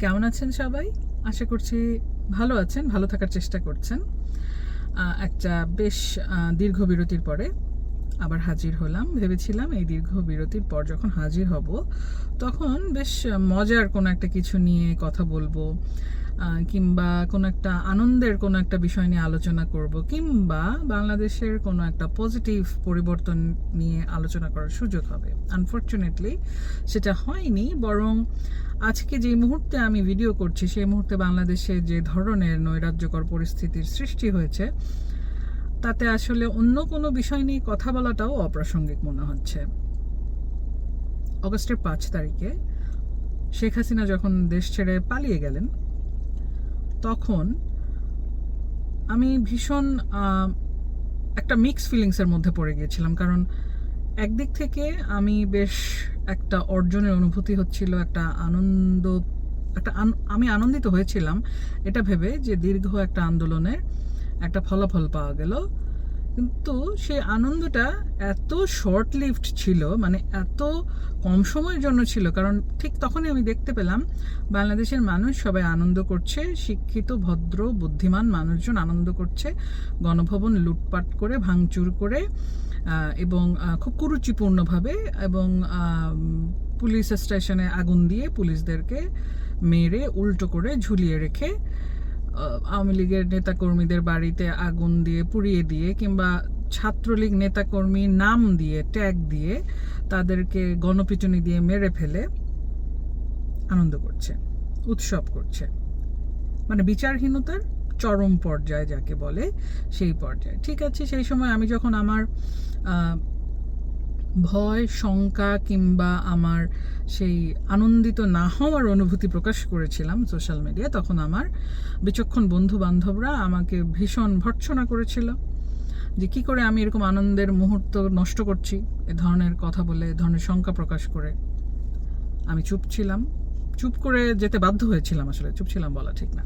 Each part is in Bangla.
কেমন আছেন সবাই? আশা করছি ভালো আছেন, ভালো থাকার চেষ্টা করছেন। একটা বেশ দীর্ঘ বিরতির পরে আবার হাজির হলাম। ভেবেছিলাম এই দীর্ঘ বিরতির পর যখন হাজির হব, তখন বেশ মজার কোনো একটা কিছু নিয়ে কথা বলব। কিংবা কোনো একটা আনন্দের কোনো একটা বিষয় নিয়ে আলোচনা করব, কিংবা বাংলাদেশের কোনো একটা পজিটিভ পরিবর্তন নিয়ে আলোচনা করার সুযোগ হবে। আনফর্চুনেটলি সেটা হয়নি, বরং আজকে যে মুহূর্তে আমি ভিডিও করছি, সেই মুহূর্তে বাংলাদেশে যে ধরনের নৈরাজ্যকর পরিস্থিতির সৃষ্টি হয়েছে, তাতে আসলে অন্য কোনো বিষয় নিয়ে কথা বলাটাও অপ্রাসঙ্গিক মনে হচ্ছে। অগস্টের পাঁচ তারিখে শেখ হাসিনা যখন দেশ ছেড়ে পালিয়ে গেলেন তখন আমি ভীষণ একটা মিক্স ফিলিংসের মধ্যে পড়ে গিয়েছিলাম। কারণ একদিক থেকে আমি বেশ একটা অর্জনের অনুভূতি হচ্ছিল, একটা আনন্দ, একটা আমি আনন্দিত হয়েছিলাম। এটা ভেবে যে দীর্ঘ একটা আন্দোলনের একটা ফলাফল পাওয়া গেল। কিন্তু সেই আনন্দটা এত শর্ট লিভড ছিল মানে এত কম সময়ের জন্য ছিল, কারণ ঠিক তখনই আমি দেখতে পেলাম বাংলাদেশের মানুষ সবাই আনন্দ করছে, শিক্ষিত, ভদ্র, বুদ্ধিমান মানুষজন আনন্দ করছে, গণভবন লুটপাট করে, ভাঙচুর করে এবং খুব কুরুচিপূর্ণভাবে এবং পুলিশ স্টেশনে আগুন দিয়ে পুলিশদেরকে মেরে, উল্টো করে ঝুলিয়ে রেখে আওয়ামী লীগের নেতাকর্মীদের বাড়িতে আগুন দিয়ে পুড়িয়ে দিয়ে কিংবা ছাত্রলীগ নেতাকর্মী নাম দিয়ে, ট্যাগ দিয়ে তাদেরকে গণপিটুনি দিয়ে মেরে ফেলে আনন্দ করছে, উৎসব করছে। মানে বিচারহীনতার চরম পর্যায়ে যাকে বলে সেই পর্যায়ে। ঠিক আছে, সেই সময় আমি যখন আমার ভয়, শঙ্কা কিংবা আমার সেই আনন্দিত না হওয়ার অনুভূতি প্রকাশ করেছিলাম সোশ্যাল মিডিয়ায় তখন আমার বিচক্ষণ বন্ধু বান্ধবরা আমাকে ভীষণ ভর্ৎসনা করেছিল যে কী করে আমি এরকম আনন্দের মুহূর্ত নষ্ট করছি, এ ধরনের কথা বলে, এ ধরনের শঙ্কা প্রকাশ করে। আমি চুপ ছিলাম। চুপ করে যেতে বাধ্য হয়েছিলাম আসলে, চুপ ছিলাম বলা ঠিক না।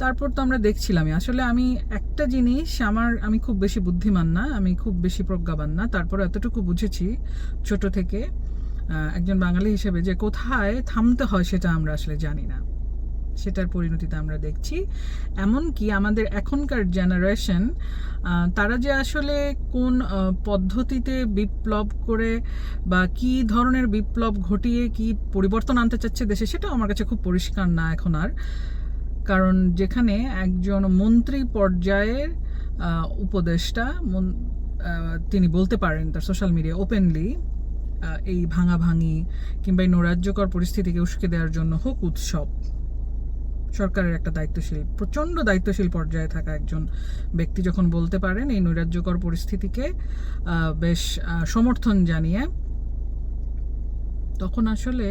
তারপর তো আমরা দেখছিলামই। আসলে আমি একটা জিনিস আমার, আমি খুব বেশি বুদ্ধিমান না, আমি খুব বেশি প্রজ্ঞাবান না। তারপর এতটুকু বুঝেছি ছোট থেকে একজন বাঙালি হিসেবে যে কোথায় থামতে হয় সেটা আমরা আসলে জানি না। সেটার পরিণতিতে আমরা দেখছি। এমনকি আমাদের এখনকার জেনারেশন তারা যে আসলে কোন পদ্ধতিতে বিপ্লব করে বা কি ধরনের বিপ্লব ঘটিয়ে কি পরিবর্তন আনতে চাচ্ছে দেশে, সেটাও আমার কাছে খুব পরিষ্কার না এখন আর। কারণ যেখানে একজন মন্ত্রী পর্যায়ের উপদেষ্টা তিনি বলতে পারেন তার সোশ্যাল মিডিয়া ওপেনলি এই ভাঙাভাঙি কিংবা এই নৈরাজ্যকর পরিস্থিতিকে উস্কে দেওয়ার জন্য হোক উৎসব। সরকারের একটা দায়িত্বশীল, প্রচণ্ড দায়িত্বশীল পর্যায়ে থাকা একজন ব্যক্তি যখন বলতে পারেন এই নৈরাজ্যকর পরিস্থিতিকে বেশ সমর্থন জানিয়ে, তখন আসলে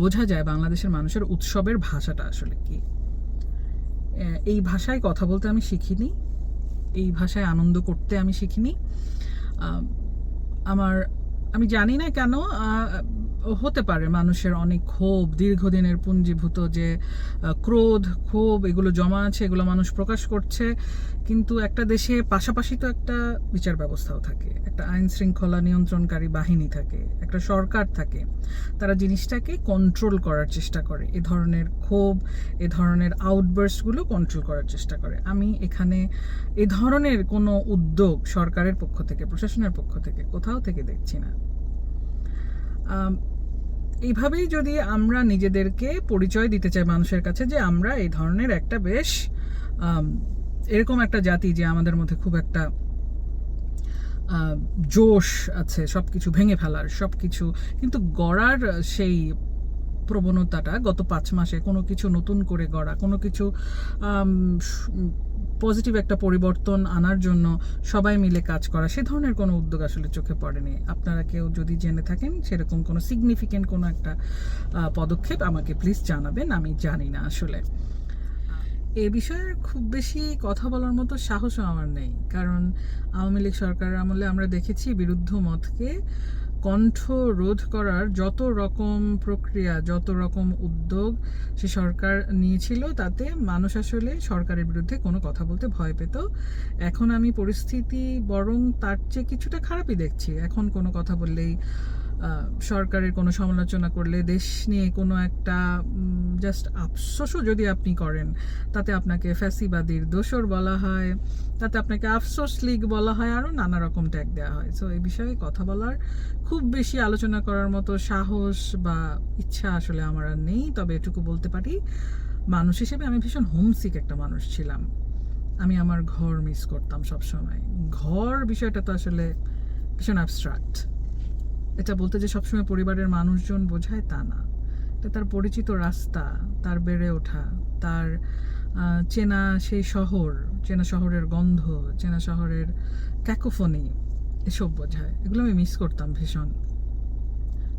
বোঝা যায় বাংলাদেশের মানুষের উৎসবের ভাষাটা আসলে কি। এই ভাষায় কথা বলতে আমি শিখিনি, এই ভাষায় আনন্দ করতে আমি শিখিনি। আমার, আমি জানি না কেন হতে পারে মানুষের অনেক ক্ষোভ, দীর্ঘদিনের পুঞ্জীভূত যে ক্রোধ, ক্ষোভ, এগুলো জমা আছে, এগুলো মানুষ প্রকাশ করছে। কিন্তু একটা দেশে পাশাপাশি তো একটা বিচার ব্যবস্থাও থাকে, একটা আইন শৃঙ্খলা নিয়ন্ত্রণকারী বাহিনী থাকে, একটা সরকার থাকে। তারা জিনিসটাকে কন্ট্রোল করার চেষ্টা করে। এ ধরনের ক্ষোভ, এ ধরনের আউটবার্সগুলো কন্ট্রোল করার চেষ্টা করে। আমি এখানে এ ধরনের কোনো উদ্যোগ সরকারের পক্ষ থেকে, প্রশাসনের পক্ষ থেকে কোথাও থেকে দেখছি না। এইভাবেই যদি আমরা নিজেদেরকে পরিচয় দিতে চাই মানুষের কাছে যে আমরা এই ধরনের একটা বেশ এরকম একটা জাতি যে আমাদের মধ্যে খুব একটা জোশ আছে সব কিছু ভেঙে ফেলার সব কিছু কিন্তু গড়ার সেই প্রবণতাটা গত পাঁচ মাসে কোনো কিছু নতুন করে গড়া, কোনো কিছু পজিটিভ একটা পরিবর্তন আনার জন্য সবাই মিলে কাজ করা, সে ধরনের কোনো উদ্যোগ আসলে চোখে পড়েনি। আপনারা কেউ যদি জেনে থাকেন সেরকম কোনো সিগনিফিকেন্ট কোনো একটা পদক্ষেপ আমাকে প্লিজ জানাবেন, আমি জানি না আসলে। এ বিষয়ে খুব বেশি কথা বলার মতো সাহসও আমার নেই, কারণ আওয়ামী লীগ সরকারের আমলে আমরা দেখেছি বিরুদ্ধ মতকে কণ্ঠ রোধ করার যত রকম প্রক্রিয়া, যত রকম উদ্যোগ সে সরকার নিয়েছিল, তাতে মানুষ আসলে সরকারের বিরুদ্ধে কোনো কথা বলতে ভয় পেত। এখন আমি পরিস্থিতি বরং তার চেয়ে কিছুটা খারাপই দেখছি। এখন কোনো কথা বললেই সরকারের কোনো সমালোচনা করলে দেশ নিয়ে কোনো একটা জাস্ট আফসোসও যদি আপনি করেন, তাতে আপনাকে ফ্যাসিবাদীর দোসর বলা হয়, তাতে আপনাকে আফসোস লীগ বলা হয়, আরও নানা রকম ট্যাগ দেওয়া হয়। সো এই বিষয়ে কথা বলার খুব বেশি আলোচনা করার মতো সাহস বা ইচ্ছা আসলে আমার আর নেই, তবে এটুকু বলতে পারি, মানুষ হিসেবে আমি ভীষণ হোমসিক একটা মানুষ ছিলাম। আমি আমার ঘর মিস করতাম সবসময়। ঘর বিষয়টা তো আসলে ভীষণ অ্যাবস্ট্রাক্ট এটা বলতে যে সবসময় পরিবারের মানুষজন বোঝায় তা না। এটা তার পরিচিত রাস্তা, তার বেড়ে ওঠা, তার চেনা সেই শহর, চেনা শহরের গন্ধ, চেনা শহরের ক্যাকোফনি, এসব বোঝায়। এগুলো আমি মিস করতাম ভীষণ।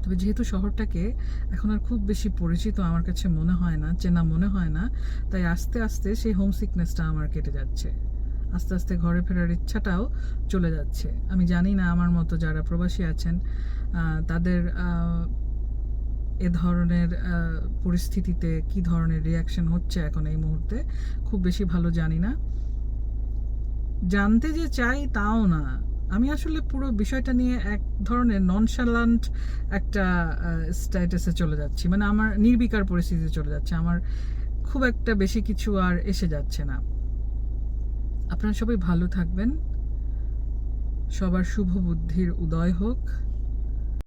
তবে যেহেতু শহরটাকে এখন আর খুব বেশি পরিচিত আমার কাছে মনে হয় না, চেনা মনে হয় না, তাই আস্তে আস্তে সেই হোম সিকনেসটা আমার কেটে যাচ্ছে। আস্তে আস্তে ঘরে ফেরার ইচ্ছাটাও চলে যাচ্ছে। আমি জানি না আমার মতো যারা প্রবাসী আছেন তাদের এ ধরনের পরিস্থিতিতে কি ধরনের রিয়াকশন হচ্ছে এখন এই মুহূর্তে, খুব বেশি ভালো জানি না। জানতে যে চাই তাও না। আমি আসলে পুরো বিষয়টা নিয়ে এক ধরনের ননশালান্ট একটা স্ট্যাটাসে চলে যাচ্ছি। মানে আমার নির্বিকার পরিস্থিতিতে চলে যাচ্ছে। আমার খুব একটা বেশি কিছু আর এসে যাচ্ছে না। আপনারা সবাই ভালো থাকবেন। সবার শুভ বুদ্ধির উদয় হোক।